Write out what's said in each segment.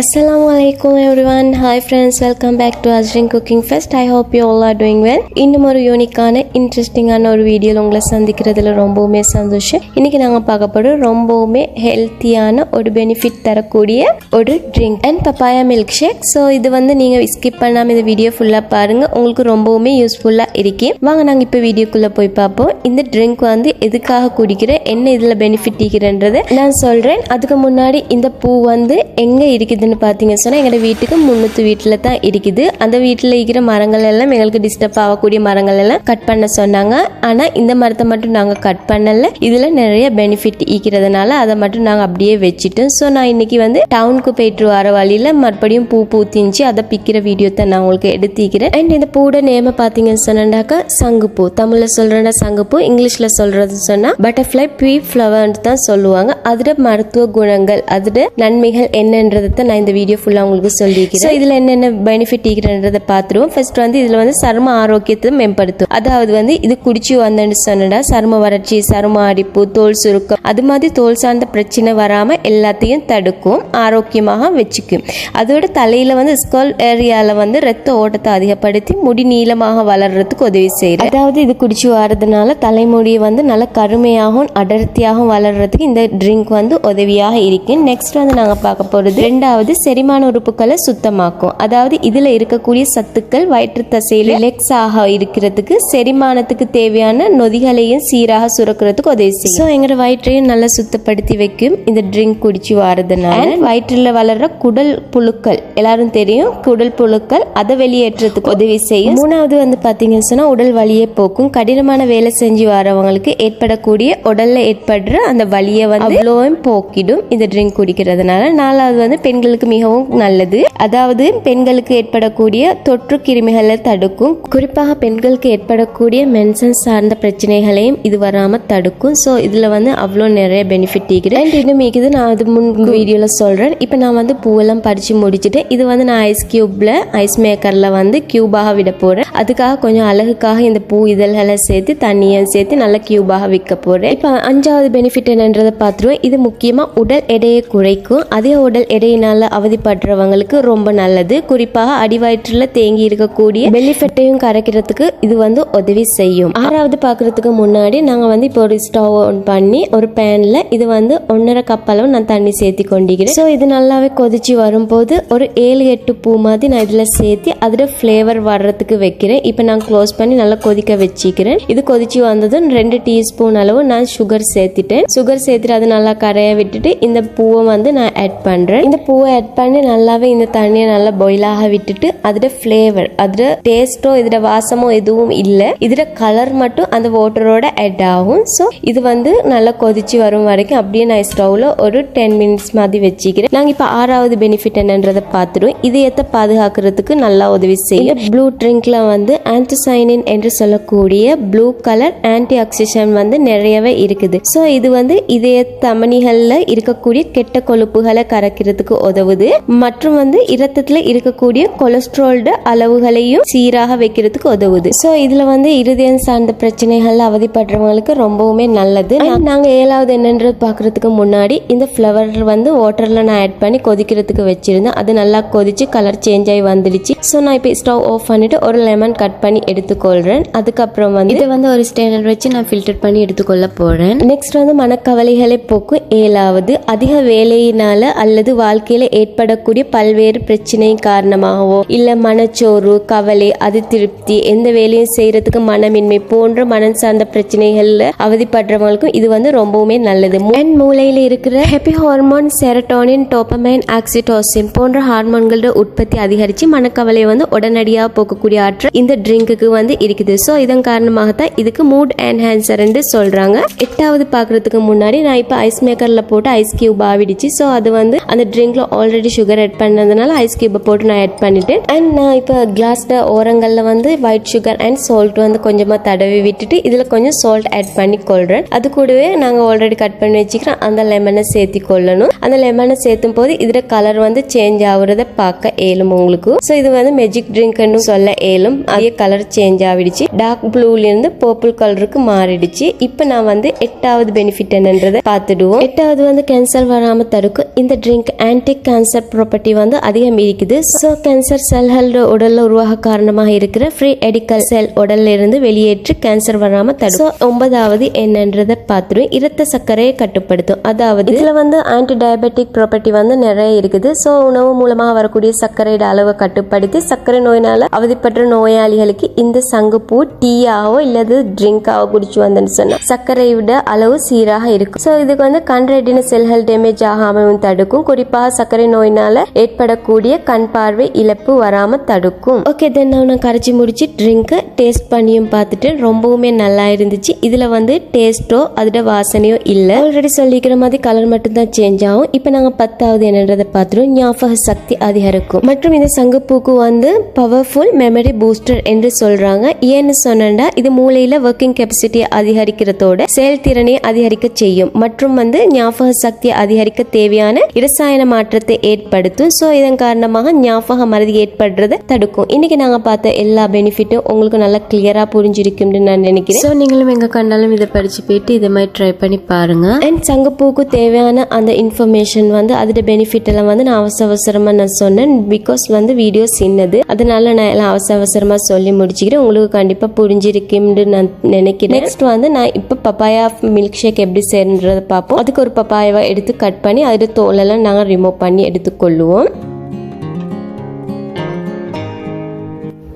அஸ்லாம் வலைக்கம் everyone hi friends welcome back to Azrin cooking fest I hope you all are doing well இன்னும் ஒரு யூனிக்கான இன்ட்ரெஸ்டிங்கான ஒரு வீடியோவில் உங்களை சந்திக்கிறதுல ரொம்பவுமே சந்தோஷம். இன்னைக்கு நாங்கள் பார்க்க ரொம்பவுமே ஹெல்த்தியான ஒரு பெனிஃபிட் தரக்கூடிய ஒரு drink and papaya milk shake so இது வந்து நீங்கள் ஸ்கிப் பண்ணாமல் இந்த வீடியோ ஃபுல்லாக பாருங்கள் உங்களுக்கு ரொம்பவுமே யூஸ்ஃபுல்லாக இருக்கு வாங்க நாங்கள் இப்போ வீடியோக்குள்ளே போய் பார்ப்போம். இந்த ட்ரிங்க் வந்து எதுக்காக குடிக்கிறேன்? என்ன இதில் பெனிஃபிட் இருக்கிறன்றதை நான் சொல்கிறேன் அதுக்கு முன்னாடி இந்த பூ வந்து எங்கே இருக்குது இருக்குதுன்னு பார்த்தீங்க சொன்னால் எங்களோட வீட்டுக்கு முன்னூற்று வீட்டில் தான் இருக்குது. அந்த வீட்டில் இருக்கிற மரங்கள் எல்லாம் எங்களுக்கு டிஸ்டர்ப் ஆகக்கூடிய மரங்கள் எல்லாம் கட் பண்ண சொன்னாங்க. ஆனால் இந்த மரத்தை மட்டும் நாங்கள் கட் பண்ணலை. இதில் நிறைய பெனிஃபிட் இருக்கிறதுனால அதை மட்டும் நாங்கள் அப்படியே வச்சுட்டோம். ஸோ நான் இன்னைக்கு வந்து டவுனுக்கு போயிட்டு வர வழியில் மறுபடியும் பூ பூத்திஞ்சு அதை பிக்கிற வீடியோ தான் நான் உங்களுக்கு எடுத்திக்கிறேன் அண்ட் இந்த பூட நேம பார்த்தீங்கன்னு சொன்னாக்கா சங்குப்பூ. தமிழில் சொல்கிறேன்னா சங்குப்பூ இங்கிலீஷில் சொல்கிறது சொன்னால் பட்டர்ஃப்ளை பீ ஃப்ளவர்னு தான் சொல்லுவாங்க. அதோட மருத்துவ குணங்கள் அதோட நன்மைகள் என்னன்றதை தான் நான் இந்த வீடியோ ஃபுல்லாக உங்களுக்கு சொல்லியிருக்கிறேன் ஸோ இதில் என்னென்ன பெனிஃபிட் இருக்கிறன்றதை பார்த்துருவோம். ஃபர்ஸ்ட் வந்து இதில் வந்து சரும ஆரோக்கியத்தை மேம்படுத்தும். அதாவது வந்து இது குடிச்சு வந்தேன்னு சொன்னா சரும வறட்சி சரும அரிப்பு தோல் சுருக்கம். அது மாதிரி தோல் சார்ந்த பிரச்சனை வராமல் எல்லாத்தையும் தடுக்கும் ஆரோக்கியமாக வச்சுக்கும். அதோட தலையில் வந்து ஸ்கல் ஏரியாவில் வந்து ரத்த ஓட்டத்தை அதிகப்படுத்தி முடி நீளமாக வளர்றதுக்கு உதவி செய்யுது. அதாவது இது குடிச்சு வரதுனால தலைமுடியை வந்து நல்ல கருமையாகவும் அடர்த்தியாகவும் வளர்றதுக்கு இந்த ட்ரிங்க் வந்து உதவியாக இருக்கு. நெக்ஸ்ட் வந்து நாங்கள் பார்க்க போகிறது ரெண்டாவது செரிமான உறுப்புகளை சுத்தமாக்கும். அதாவது இதில் இருக்கக்கூடிய சத்துக்கள் வயிற்று தசையில் ரிலாக்ஸ் ஆக இருக்கிறதுக்கு செரிமானத்துக்கு தேவையான நொதிகளையும் சீராக சுரக்கிறதுக்கு உதவி செய்யும். ஸோ எங்களோட வயிற்றையும் நல்லா சுத்தப்படுத்தி வைக்கும். இந்த ட்ரிங்க் குடிச்சு வரதுனால. வயிற்றில் வளர்ற குடல் புழுக்கள். எல்லாரும் தெரியும் குடல் புழுக்கள் அதை வெளியேற்றத்துக்கு உதவி செய்யும். மூணாவது வந்து பார்த்தீங்கன்னு சொன்னால் உடல் வலியை போக்கும். கடினமான வேலை செஞ்சு வரவங்களுக்கு ஏற்படக்கூடிய உடல்ல ஏற்படுற அந்த வலியை வந்து அவ்வளோவும் போக்கிடும். இந்த ட்ரிங்க் குடிக்கிறதுனால. நாலாவது வந்து பெண்களுக்கு மிகவும் நல்லது. அதாவது பெண்களுக்கு ஏற்படக்கூடிய தொற்று கிருமிகளை தடுக்கும். குறிப்பாக பெண்களுக்கு ஏற்படக்கூடிய மென்சன் சார்ந்த பிரச்சனைகளையும் இது வராம தடுக்கும். ஸோ இதுல வந்து அவ்வளோ நிறைய பெனிஃபிட் இருக்குது. அண்ட் இன்னும் மிகுது நான் அது முன் வீடியோவில் சொல்கிறேன் இப்போ நான் வந்து பூவெல்லாம் பறித்து முடிச்சுட்டு இது வந்து நான் ஐஸ் கியூப்ல ஐஸ் மேக்கரில் வந்து கியூபாக விட போகிறேன் அதுக்காக கொஞ்சம் அழகுக்காக இந்த பூ இதழ்களை சேர்த்து தண்ணியை சேர்த்து நல்லா கியூபாக விற்க போகிறேன் இப்போ அஞ்சாவது பெனிஃபிட் என்னன்றதை பார்த்துருவோம். இது முக்கியமாக உடல் எடையை குறைக்கும். அதே உடல் எடையினால அவதிப்படுறவங்களுக்கு ரொம்ப நல்லது. குறிப்பாக அடிவயிற்றில் தேங்கி இருக்கக்கூடிய பெலிஃபெட்டையும் கரைக்கிறதுக்கு இது வந்து உதவி செய்யும். ஆறாவது பார்க்கறதுக்கு முன்னாடி நாங்கள் வந்து இப்போ ஒரு ஸ்டவ் ஆன் பண்ணி ஒரு பேனில் இது வந்து ஒன்றரை கப் அளவு நான் தண்ணி சேர்த்து கொண்டிருக்கிறேன். ஸோ இது நல்லாவே கொதிச்சு வரும்போது ஒரு ஏழு எட்டு பூ மாதிரி நான் இதில் சேர்த்து அதோட ஃப்ளேவர் வர்றதுக்கு வைக்கிறேன். இப்போ நான் க்ளோஸ் பண்ணி நல்லா கொதிக்க வச்சுக்கிறேன். இது கொதிச்சு வந்ததும் ரெண்டு டீஸ்பூன் அளவு நான் சுகர் சேர்த்துட்டேன். சுகர் சேர்த்துட்டு அது நல்லா கரைய விட்டுட்டு இந்த பூவை வந்து நான் ஆட் பண்ணுறேன் இந்த பூவை ஆட் பண்ணி நல்லாவே இந்த தண்ணியை நல்லா பாயிலாக விட்டுட்டு அதோட ஃப்ளேவர் அதோட டேஸ்ட்டோ இதோட வாசமோ எதுவும் இல்லை. இதோட கலர் மட்டும் அந்த வாட்டரோட ஆட் ஆகும். ஸோ இது வந்து நல்லா கொதிச்சு வரும் வரைக்கும் அப்படியே நான் ஸ்டவ்வில் ஒரு டென் மினிட்ஸ் மாதிரி வச்சுக்கிறேன். நாங்கள் இப்போ ஆறாவது பெனிஃபிட் என்னன்றதை பார்த்துருவோம் இதயத்தை பாதுகாக்கிறதுக்கு நல்லா உதவி செய்யும். ப்ளூ ட்ரிங்க்ல வந்து ஆன்டிசைனின் என்று சொல்லக்கூடிய ப்ளூ கலர் ஆன்டி ஆக்சிஜன் வந்து நிறையவே இருக்குது. ஸோ இது வந்து இதய தமனிகளில் இருக்கக்கூடிய கெட்ட கொழுப்புகளை கரைக்கிறதுக்கு உதவுது மற்றும் வந்து இரத்தத்தில் இருக்கக்கூடிய கொலஸ்ட்ரால்ட அளவுகளையும் சீராக வைக்கிறதுக்கு உதவுது. ஸோ இதுல வந்து இருதயம் சார்ந்த பிரச்சனைகள் அவதிப்படுறவங்களுக்கு ரொம்பவுமே நல்லது. நாங்க ஏழாவது என்னன்றது பார்க்கறதுக்கு முன்னாடி இந்த ஃப்ளவர் வந்து வாட்டர்ல நான் ஆட் பண்ணி கொதிக்கிறதுக்கு வச்சிருந்தேன். அது நல்லா கொதிச்சு கலர் சேஞ்ச் ஆகி வந்துடுச்சு. ஸோ நான் இப்போ ஸ்டவ் ஆஃப் பண்ணிட்டு ஒரு லெமன் கட் பண்ணி எடுத்துக்கொள்றேன். அதுக்கப்புறம் வந்து இதை வந்து ஒரு ஸ்டேண்டர் வச்சு நான் ஃபில்டர் பண்ணி எடுத்துக்கொள்ள போறேன். நெக்ஸ்ட் வந்து மனக்கவலைகளை போக்கும் ஏழாவது. அதிக வேலையினால அல்லது வாழ்க்கையில ஏற்படக்கூடிய பல்வேறு பிரச்சனை காரணமாகவோ இல்ல மனச்சோர்வு கவலை அதிருப்தி எந்த வேலையும் செய்யறதுக்கு மனமின்மை போன்ற மனம் சார்ந்த பிரச்சனைகள்ல அவதிப்படுறவங்களுக்கும் இது வந்து ரொம்பவுமே நல்லது. அண்ட் மூளையில இருக்கிற happy hormone serotonin dopamine oxytocin போன்ற ஹார்மோன்களோட உற்பத்தி அதிகரிச்சு மனக்கவலையை வந்து உடனடியாக போக்கக்கூடிய ஆற்றல் இந்த ட்ரிங்க்குக்கு வந்து இருக்குது. ஸோ இதன் காரணமாக தான் இதுக்கு மூட் என்ஹான்சர் சொல்றாங்க. எட்டாவது பார்க்கறதுக்கு முன்னாடி நான் இப்போ ஐஸ் மேக்கர்ல போட்டு ஐஸ் கியூப் ஆவிடுச்சு ஸோ அது வந்து அந்த ட்ரிங்க்ல ஆல்ரெடி சுகர் ஆட் பண்ணதுனால ஐஸ் கியூபை போட்டு நான் ஆட் பண்ணிவிட்டு அண்ட் நான் இப்போ கிளாஸில் ஓரங்களில் வந்து ஒயிட் சுகர் அண்ட் சால்ட் வந்து கொஞ்சமாக தடவி விட்டுட்டு இதில் கொஞ்சம் சால்ட் ஆட் பண்ணி கொள்கிறேன் அது கூடவே நாங்கள் ஆல்ரெடி கட் பண்ணி வச்சுக்கிறோம் அந்த லெமனை சேர்த்து கொள்ளணும். அந்த லெமனை சேர்த்தும் போது இதில் கலர் வந்து சேஞ்ச் ஆகுறத பார்க்க ஏலும் உங்களுக்கு. ஸோ இது வந்து மெஜிக் ட்ரிங்க்னு சொல்ல ஏலும். அதே கலர் சேஞ்ச் ஆகிடுச்சு. டார்க் ப்ளூலேருந்து பர்பிள் கலருக்கு மாறிடுச்சு. இப்போ நான் வந்து எட்டாவது பெனிஃபிட் என்னன்றதை பார்த்துடுவோம். எட்டாவது வந்து கேன்சர் வராமல் தடுக்கும். இந்த ட்ரிங்க் ஆன்டி கேன்சர் ப்ராப்பர்ட்டி வந்து அதிகம் இருக்குது. ஸோ கேன்சர் செல்கள் உடல்ல உருவாக காரணமாக இருக்கிற ஃப்ரீ எடிக்கல் செல் உடல்ல இருந்து வெளியேற்றி கேன்சர் வராம தடுக்கும். ஒன்பதாவது என்னன்றதை பார்த்துருவோம் இரத்த சர்க்கரையை கட்டுப்படுத்தும். அதாவது இதுல வந்து ஆன்டி டயபெட்டிக் ப்ராப்பர்ட்டி வந்து நிறைய இருக்குது. ஸோ உணவு மூலமாக வரக்கூடிய சர்க்கரையோட அளவை கட்டுப்படுத்தி சர்க்கரை நோயினால அவதிப்படுற நோயாளிகளுக்கு இந்த சங்குப்பூ டீயாவோ இல்லது ட்ரிங்காவோ குடிச்சு வந்தேன்னு சொன்னா சர்க்கரையை விட அளவு சீராக இருக்கும். ஸோ இதுக்கு வந்து கண் ரெட்டின செல்கள் டேமேஜ் ஆகாமவும் தடுக்கும். குறிப்பாக சர்க்கரை நோயினால ஏற்படக்கூடிய கண் பார்வை இழப்பு வராம தடுக்கும். ஓகே தென் நான் கரைச்சி முடிச்சு ட்ரிங்க் டேஸ்ட் பண்ணியும் பார்த்துட்டு ரொம்பவுமே நல்லா இருந்துச்சு. இதுல வந்து டேஸ்ட்டோ அதோட வாசனையோ இல்லை. ஆல்ரெடி சொல்லிக்கிற மாதிரி கலர் மட்டும்தான் சேஞ்ச் ஆகும். இப்போ நாங்க பத்தாவது என்னன்றதை பார்த்துருவோம் ஞாபக சக்தி அதிகரிக்கும். மற்றும் இந்த சங்குப்பூக்கு வந்து பவர்ஃபுல் மெமரி பூஸ்டர் என்று சொல்றாங்க. ஏன்னு சொன்னா இது மூளையில ஒர்க்கிங் கெப்பாசிட்டியை அதிகரிக்கிறதோட செயல்திறனை அதிகரிக்க செய்யும். மற்றும் வந்து ஞாபக சக்தியை அதிகரிக்க தேவையான இரசாயன மாற்றத்தை ஏற்படுத்தும். ஸோ இதன் காரணமாக ஞாபக மறதி ஏற்படுறதை தடுக்கும். இன்னைக்கு நாங்க பார்த்த எல்லா பெனிஃபிட்டும் உங்களுக்கு நல்லா கிளியரா புரிஞ்சிருக்கும்னு நான் நினைக்கிறேன். ஸோ நீங்களும் எங்க கண்டாலும் இதை படிச்சு போயிட்டு இதை மாதிரி ட்ரை பண்ணி பாருங்க. அண்ட் சங்கப்பூக்கு தேவையான அந்த இன்ஃபர்மேஷன் வந்து அதோட பெனிஃபிட் எல்லாம் வந்து நான் அவசர அவசரமா நான் சொன்னேன். பிகாஸ் வந்து வீடியோ சின்னது. அதனால நான் எல்லாம் அவசர அவசரமா சொல்லி முடிச்சுக்கிறேன். உங்களுக்கு கண்டிப்பா புரிஞ்சிருக்கும்னு நான் நினைக்கிறேன். நெக்ஸ்ட் வந்து நான் இப்போ பப்பாயா மில்க் ஷேக் எப்படி செய்யறதை பார்ப்போம். அதுக்கு ஒரு பப்பாயாவை எடுத்து கட் பண்ணி அதோட தோலெல்லாம் நாங்கள் ரிமூவ் பண்ணி எடுத்துக்கொள்ளுவோம்.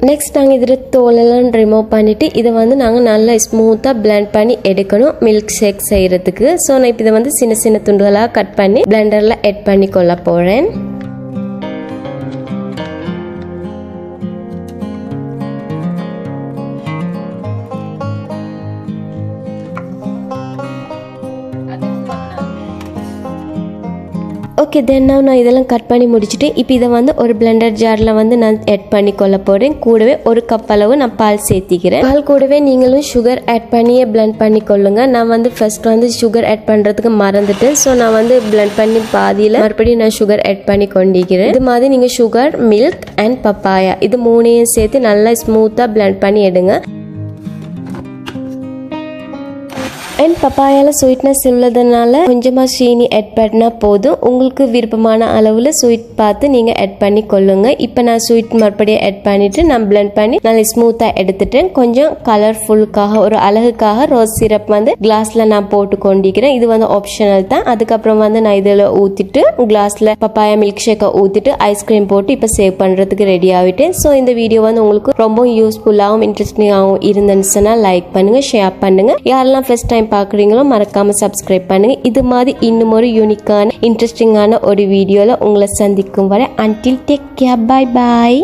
நெக்ஸ்ட் நாங்கள் இதில் தோலெல்லாம் ரிமூவ் பண்ணிவிட்டு இதை வந்து நாங்கள் நல்லா ஸ்மூத்தாக பிளெண்ட் பண்ணி எடுக்கணும் மில்க் ஷேக் செய்கிறதுக்கு ஸோ நான் இப்போ இதை வந்து சின்ன சின்ன துண்டுகளாக கட் பண்ணி பிளெண்டரில் ஆட் பண்ணி கொள்ள போகிறேன் ஓகே தென் நான் இதெல்லாம் கட் பண்ணி முடிச்சுட்டு இப்போ இதை வந்து ஒரு பிளெண்டர் ஜாரில் வந்து நான் ஆட் பண்ணி கொள்ள போகிறேன் கூடவே ஒரு கப் அளவு நான் பால் சேர்த்திக்கிறேன். பால் கூடவே நீங்களும் சுகர் ஆட் பண்ணியே பிளெண்ட் பண்ணி கொள்ளுங்க. நான் வந்து ஃபர்ஸ்ட் வந்து சுகர் ஆட் பண்ணுறதுக்கு மறந்துட்டேன். ஸோ நான் வந்து பிளெண்ட் பண்ணி பாதியில் மறுபடியும் நான் சுகர் ஆட் பண்ணி கொண்டிருக்கிறேன். இது மாதிரி நீங்கள் சுகர் மில்க் அண்ட் பப்பாயா இது மூணையும் சேர்த்து நல்லா ஸ்மூத்தாக பிளெண்ட் பண்ணி எடுங்க. அண்ட் பப்பாயால ஸ்வீட்னஸ் உள்ளதுனால கொஞ்சமாக சீனி ஆட் பண்ணால் போதும். உங்களுக்கு விருப்பமான அளவில் ஸ்வீட் பார்த்து நீங்கள் ஆட் பண்ணி கொள்ளுங்க. இப்போ நான் ஸ்வீட் மறுபடியும் ஆட் பண்ணிட்டு நான் பிளண்ட் பண்ணி நல்லா ஸ்மூத்தாக எடுத்துட்டேன். கொஞ்சம் கலர்ஃபுல்லுக்காக ஒரு அழகுக்காக ரோஸ் சிரப் வந்து கிளாஸில் நான் போட்டு கொண்டிருக்கிறேன். இது வந்து ஆப்ஷனல் தான். அதுக்கப்புறம் வந்து நான் இதில் ஊற்றிட்டு கிளாஸில் பப்பாயா மில்க் ஷேக்கை ஊற்றிட்டு ஐஸ்கிரீம் போட்டு இப்போ சேவ் பண்ணுறதுக்கு ரெடி ஆகிட்டேன். ஸோ இந்த வீடியோ வந்து உங்களுக்கு ரொம்ப யூஸ்ஃபுல்லாகவும் இன்ட்ரெஸ்டிங்காகவும் இருந்துச்சுன்னா லைக் பண்ணுங்க ஷேர் பண்ணுங்க. யாரெல்லாம் ஃபர்ஸ்ட் டைம் பார்க்குறீங்களோ மறக்காமல் சப்ஸ்கிரைப் பண்ணுங்கள் இது மாதிரி இன்னும் ஒரு யூனிக்கான இன்ட்ரெஸ்டிங்கான ஒரு வீடியோவில் உங்களை சந்திக்கும் வரை until take care bye bye